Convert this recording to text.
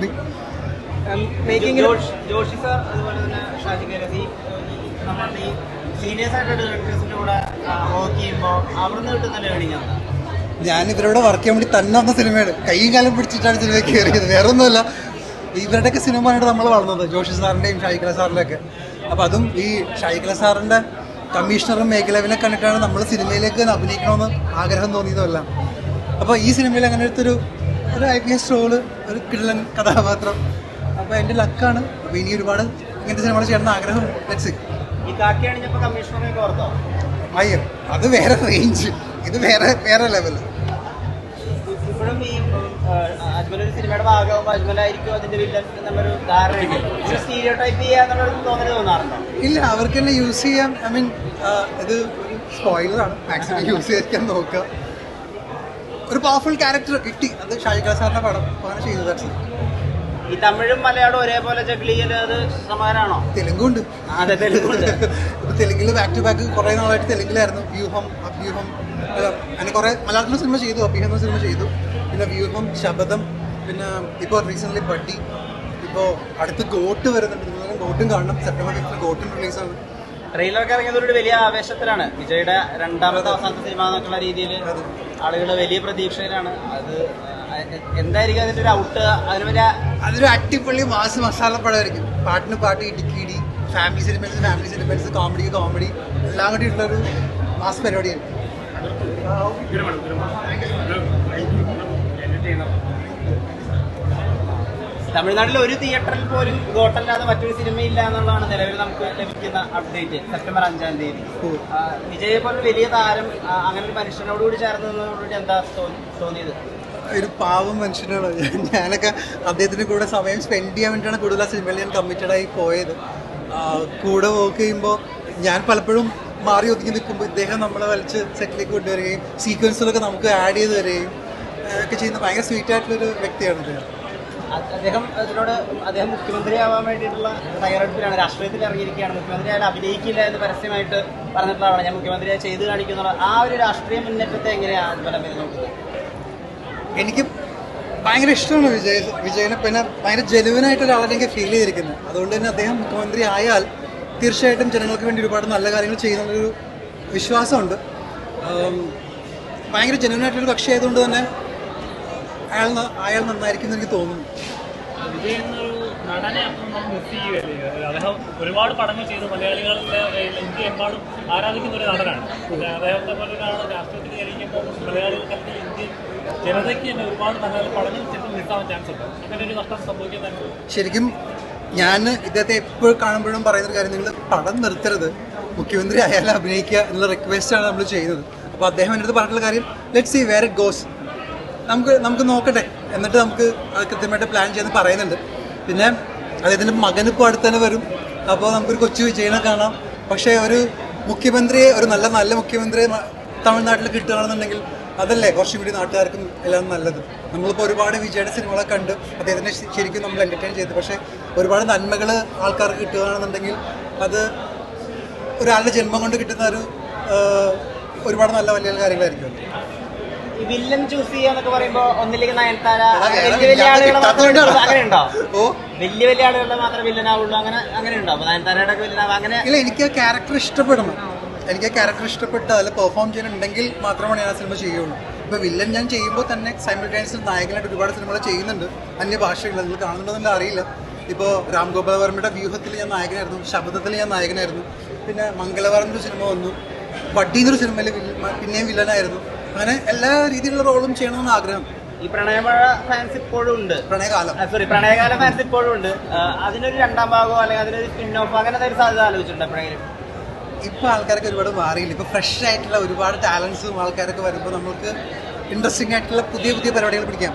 Something making Josh- sir അതുപോലെ തന്നെ ഷാജി ഈ നമ്മളുടെ ഈ സീനിയേഴ്സ് ആയിട്ടുള്ള ഡയറക്ടേഴ്സിന്റെ കൂടെ വർക്ക് ചെയ്യുമ്പോൾ അവിടുന്ന് കിട്ടുന്ന ലേണിംഗ് ഞാൻ ഇവരോട് വർക്ക് ചെയ്യാൻ വേണ്ടി തന്നെ വന്ന സിനിമയാണ്. കൈയും കാലം പിടിച്ചിട്ടാണ് സിനിമ കയറിയത് വേറെ ഒന്നുമല്ല ഇവരുടെയൊക്കെ സിനിമ കണ്ടിട്ട് നമ്മൾ വളർന്നത് ജോഷി സാറിന്റെയും ഷായിക്കല സാറിന്റെയൊക്കെ അപ്പോൾ അതും ഈ ഷായിക്കല സാറിന്റെ കമ്മീഷണറും മേഖലവിനെ കണ്ടിട്ടാണ് നമ്മൾ സിനിമയിലേക്ക് അഭിനയിക്കണമെന്ന് ആഗ്രഹം തോന്നിയതുമല്ല. അപ്പോൾ ഈ സിനിമയിൽ അങ്ങനെ ഒരു ഒരു ഐ പി എസ് റോൾ ഒരു കിള്ളൻ കഥാപാത്രം. അപ്പോൾ എന്റെ ലക്കാണ്. അപ്പോൾ ഇനി ഒരുപാട് ഇങ്ങനത്തെ സിനിമകൾ ചെയ്യണമെന്ന് ആഗ്രഹം. ലെറ്റ്സ് അയ്യോ അത് വേറെ റേഞ്ച് ഇത് വേറെ വേറെ ലെവൽ ഇല്ല അവർക്ക് തന്നെ യൂസ് ചെയ്യാം. ഐ മീൻ ഇത് സ്പോയിലറാണ് മാക്സിമം യൂസ് ചെയ്യാൻ നോക്കുക. ഒരു പവർഫുൾ ക്യാരക്ടർ കിട്ടി. അത് ഷാജിക സാറിന്റെ പടം. അങ്ങനെ ചെയ്തത് ഈ തമിഴും മലയാളവും ഒരേപോലെ അത് സമാനാണോ? തെലുങ്കുണ്ട്. അതെ തെലുങ്കുണ്ട്. തെലുങ്കിൽ ബാക്ക് ടു ബാക്ക് കുറെ നാളായിട്ട് തെലുങ്കിലായിരുന്നു. വ്യൂഹം അഭ്യൂഹം അങ്ങനെ കുറെ മലയാളത്തിൽ സിനിമ ചെയ്തു അഭ്യൂഹം എന്ന സിനിമ ചെയ്തു. പിന്നെ വ്യൂഹം ശബദം പിന്നെ ഇപ്പോൾ റീസെന്റ്ലി പട്ടി. ഇപ്പോൾ അടുത്ത് ഗോട്ട് വരുന്നുണ്ട്. ഗോട്ടും കാണണം. സെപ്റ്റംബർ ഗോട്ടും റിലീസാണ് ട്രെയിലറൊക്കെ ഇറങ്ങിയതൊരു വലിയ ആവേശത്തിലാണ്. വിജയുടെ രണ്ടാമത്തെ അവസാനത്തെ സിനിമ എന്നൊക്കെയുള്ള രീതിയിൽ ആളുകൾ വലിയ പ്രതീക്ഷയിലാണ്. അത് എന്തായിരിക്കും അതിന്റെ ഒരു ഔട്ട് അതിന് വലിയ അതൊരു അട്ടിപ്പള്ളി മാസ് മസാല പടമായിരിക്കും. പാട്ടിന് പാട്ട് ഇടുക്കി ഇടി ഫാമിലി സിനിമൻസ് ഫാമിലി സിനിമൻസ് കോമഡി കോമഡി എല്ലാം കൂടി ഉള്ളൊരു മാസ് പരിപാടിയായിരിക്കും. തമിഴ്നാട്ടിൽ ഒരു തിയേറ്ററിൽ പോലും ഗോട്ടല്ലാതെ മറ്റൊരു സിനിമയില്ല എന്നുള്ളതാണ് നിലവിൽ നമുക്ക് ലഭിക്കുന്ന അപ്ഡേറ്റ് സെപ്റ്റംബർ അഞ്ചാം തീയതി. വിജയ പോലെ വലിയ താരം അങ്ങനെ ഒരു മനുഷ്യനോടുകൂടി ചേർന്നതിനോടുകൂടി എന്താ തോന്നി- തോന്നിയത്? ഒരു പാവം മനുഷ്യനാണ്. ഞാനൊക്കെ അദ്ദേഹത്തിന് കൂടെ സമയം സ്പെൻഡ് ചെയ്യാൻ വേണ്ടിയാണ് കൂടുതൽ ആ സിനിമയിൽ ഞാൻ കമ്മിറ്റഡായി പോയത്. കൂടെ വർക്ക് ചെയ്യുമ്പോൾ ഞാൻ പലപ്പോഴും മാറി ഒതുങ്ങി നിൽക്കുമ്പോൾ ഇദ്ദേഹം നമ്മളെ വലിച്ച് സെറ്റിലേക്ക് കൊണ്ടുവരികയും സീക്വൻസുകളൊക്കെ നമുക്ക് ആഡ് ചെയ്ത് തരികയും ഒക്കെ ചെയ്യുന്ന ഭയങ്കര സ്വീറ്റ് ആയിട്ടുള്ളൊരു വ്യക്തിയാണ് അദ്ദേഹം. അദ്ദേഹം അതിനോട് അദ്ദേഹം മുഖ്യമന്ത്രിയാവാൻ വേണ്ടിയിട്ടുള്ള തയ്യാറെടുപ്പിലാണ്. രാഷ്ട്രീയത്തിൽ ഇറങ്ങിയിരിക്കുകയാണ്. മുഖ്യമന്ത്രി ആയാലും അഭിനയിക്കില്ല എന്ന് പരസ്യമായിട്ട് പറഞ്ഞിട്ടുള്ളതാണ്. ഞാൻ മുഖ്യമന്ത്രിയെ ചെയ്തു കാണിക്കുന്നുള്ള ആ ഒരു രാഷ്ട്രീയ മുന്നേറ്റത്തെ എങ്ങനെയാണ് ബലം നോക്കുന്നത് എനിക്ക് ഭയങ്കര ഇഷ്ടമാണ് വിജയ് വിജയനെ. പിന്നെ ഭയങ്കര ജെനുവിനായിട്ട് ഒരാളെ എനിക്ക് ഫീൽ ചെയ്തിരിക്കുന്നത് അതുകൊണ്ട് തന്നെ അദ്ദേഹം മുഖ്യമന്ത്രി ആയാൽ തീർച്ചയായിട്ടും ജനങ്ങൾക്ക് വേണ്ടി ഒരുപാട് നല്ല കാര്യങ്ങൾ ചെയ്യുന്നൊരു വിശ്വാസമുണ്ട്. ഭയങ്കര ജെനുവിനായിട്ടൊരു കക്ഷി ആയതുകൊണ്ട് തന്നെ അയാൾ അയാൾ നന്നായിരിക്കും എന്ന് എനിക്ക് തോന്നുന്നു. അദ്ദേഹം ഒരുപാട് പടങ്ങൾ ചെയ്തു. മലയാളികളുടെ ഇന്ത്യ എമ്പാടും ആരാധിക്കുന്ന ഒരു നടനാണ്. അദ്ദേഹത്തെ പോലെ ഒരാൾ രാഷ്ട്രീയത്തിൽ കയറിക്കുമ്പോൾ മലയാളികൾക്ക് ഇന്ത്യൻ ഇന്ത്യ ജനതയ്ക്ക് തന്നെ ഒരുപാട് നല്ല പടങ്ങൾ ചിലപ്പോൾ മിസ്സാവാൻ ചാൻസ് ഉണ്ട്. അങ്ങനെ ഒരു നഷ്ടം സംഭവിക്കാൻ ശരിക്കും ഞാൻ ഇദ്ദേഹത്തെ എപ്പോഴും കാണുമ്പോഴും പറയുന്നൊരു കാര്യം നിങ്ങൾ പടം നിർത്തരുത്. മുഖ്യമന്ത്രി ആയാലും അഭിനയിക്കുക എന്നുള്ള റിക്വസ്റ്റാണ് നമ്മൾ ചെയ്യുന്നത്. അപ്പോൾ അദ്ദേഹം എന്റെ അടുത്ത് പറഞ്ഞിട്ടുള്ള കാര്യം let see where it goes നമുക്ക് നമുക്ക് നോക്കട്ടെ. എന്നിട്ട് നമുക്ക് അത് കൃത്യമായിട്ട് പ്ലാൻ ചെയ്യുന്ന പറയുന്നുണ്ട്. പിന്നെ അദ്ദേഹത്തിന്റെ മകനിപ്പോൾ അടുത്ത് തന്നെ വരും. അപ്പോൾ നമുക്കൊരു കൊച്ചു വിജയനെ കാണാം. പക്ഷേ ഒരു മുഖ്യമന്ത്രിയെ ഒരു നല്ല നല്ല മുഖ്യമന്ത്രിയെ തമിഴ്നാട്ടിൽ കിട്ടുകയാണെന്നുണ്ടെങ്കിൽ അതല്ലേ കുറച്ചും കൂടി നാട്ടുകാർക്കും എല്ലാം നല്ലത്. നമ്മളിപ്പോൾ ഒരുപാട് വിജയുടെ സിനിമകളെ കണ്ട് അദ്ദേഹത്തിനെ ശരിക്കും നമ്മൾ എന്റർടൈൻ ചെയ്തു. പക്ഷേ ഒരുപാട് നന്മകൾ ആൾക്കാർക്ക് കിട്ടുകയാണെന്നുണ്ടെങ്കിൽ അത് ഒരാളുടെ ജന്മം കൊണ്ട് കിട്ടുന്ന ഒരു ഒരുപാട് നല്ല വലിയ കാര്യങ്ങളായിരിക്കും വില്ലൻ ചൂസ് ചെയ്യാന്നൊക്കെ പറയുമ്പോ ഒന്നിലേക്ക് നയൻതാര വലിയ വലിയ ആളുകളെ മാത്രം അങ്ങനെ ഉണ്ടോ? വലിയ വലിയ ആളുകളെ മാത്രമേ വില്ലനാവുള്ളൂ. അങ്ങനെ അങ്ങനെ ഉണ്ടോ? നയൻതാരയുടെ ഒക്കെ വില്ലനാവും അങ്ങനെ ഇല്ല എനിക്ക് ആ ക്യാരക്ടർ ഇഷ്ടപ്പെടണം. എനിക്ക് ആ ക്യാരക്ടർ ഇഷ്ടപ്പെട്ട് അതിൽ പെർഫോം ചെയ്യണമെങ്കിൽ മാത്രമാണ് ഞാൻ ആ സിനിമ ചെയ്യുള്ളൂ. ഇപ്പോൾ വില്ലൻ ഞാൻ ചെയ്യുമ്പോൾ തന്നെ സൈമിൾട്ടൈൻസിൽ നായകനായിട്ട് ഒരുപാട് സിനിമകൾ ചെയ്യുന്നുണ്ട്. അന്യ ഭാഷകൾ നിങ്ങൾ കാണുന്നുണ്ടെന്നില്ല അറിയില്ല. ഇപ്പോൾ രാം ഗോപാൽ വർമ്മയുടെ വ്യൂഹത്തിൽ ഞാൻ നായകനായിരുന്നു. ശബ്ദത്തിൽ ഞാൻ നായകനായിരുന്നു. പിന്നെ എന്നൊരു സിനിമ വന്നു. വട്ടി എന്നൊരു സിനിമയിൽ പിന്നെയും വില്ലനായിരുന്നു. അങ്ങനെ എല്ലാ രീതിയിലുള്ള റോളും ചെയ്യണമെന്ന് ആഗ്രഹം. ഈ പ്രണയമഴ ഫാൻസ് ഇപ്പോഴും ഉണ്ട്. പ്രണയകാലം. സോറി പ്രണയകാല ഫാൻസ് ഇപ്പോഴും ഉണ്ട്. അതിനൊരു രണ്ടാം ഭാഗമോ അല്ലെങ്കിൽ അതിനൊരു സ്പിൻ ഓഫ് അങ്ങനത്തെ ഒരു സാധ്യത ആലോചിച്ചിട്ടുണ്ട് എപ്പോഴെങ്കിലും? ഇപ്പൊ ആൾക്കാരൊക്കെ ഒരുപാട് മാറിയില്ല. ഇപ്പൊ ഫ്രഷ് ആയിട്ടുള്ള ഒരുപാട് ടാലൻസും ആൾക്കാരൊക്കെ വരുമ്പോൾ നമുക്ക് ഇൻട്രസ്റ്റിംഗ് ആയിട്ടുള്ള പുതിയ പുതിയ പരിപാടികൾ പിടിക്കാം.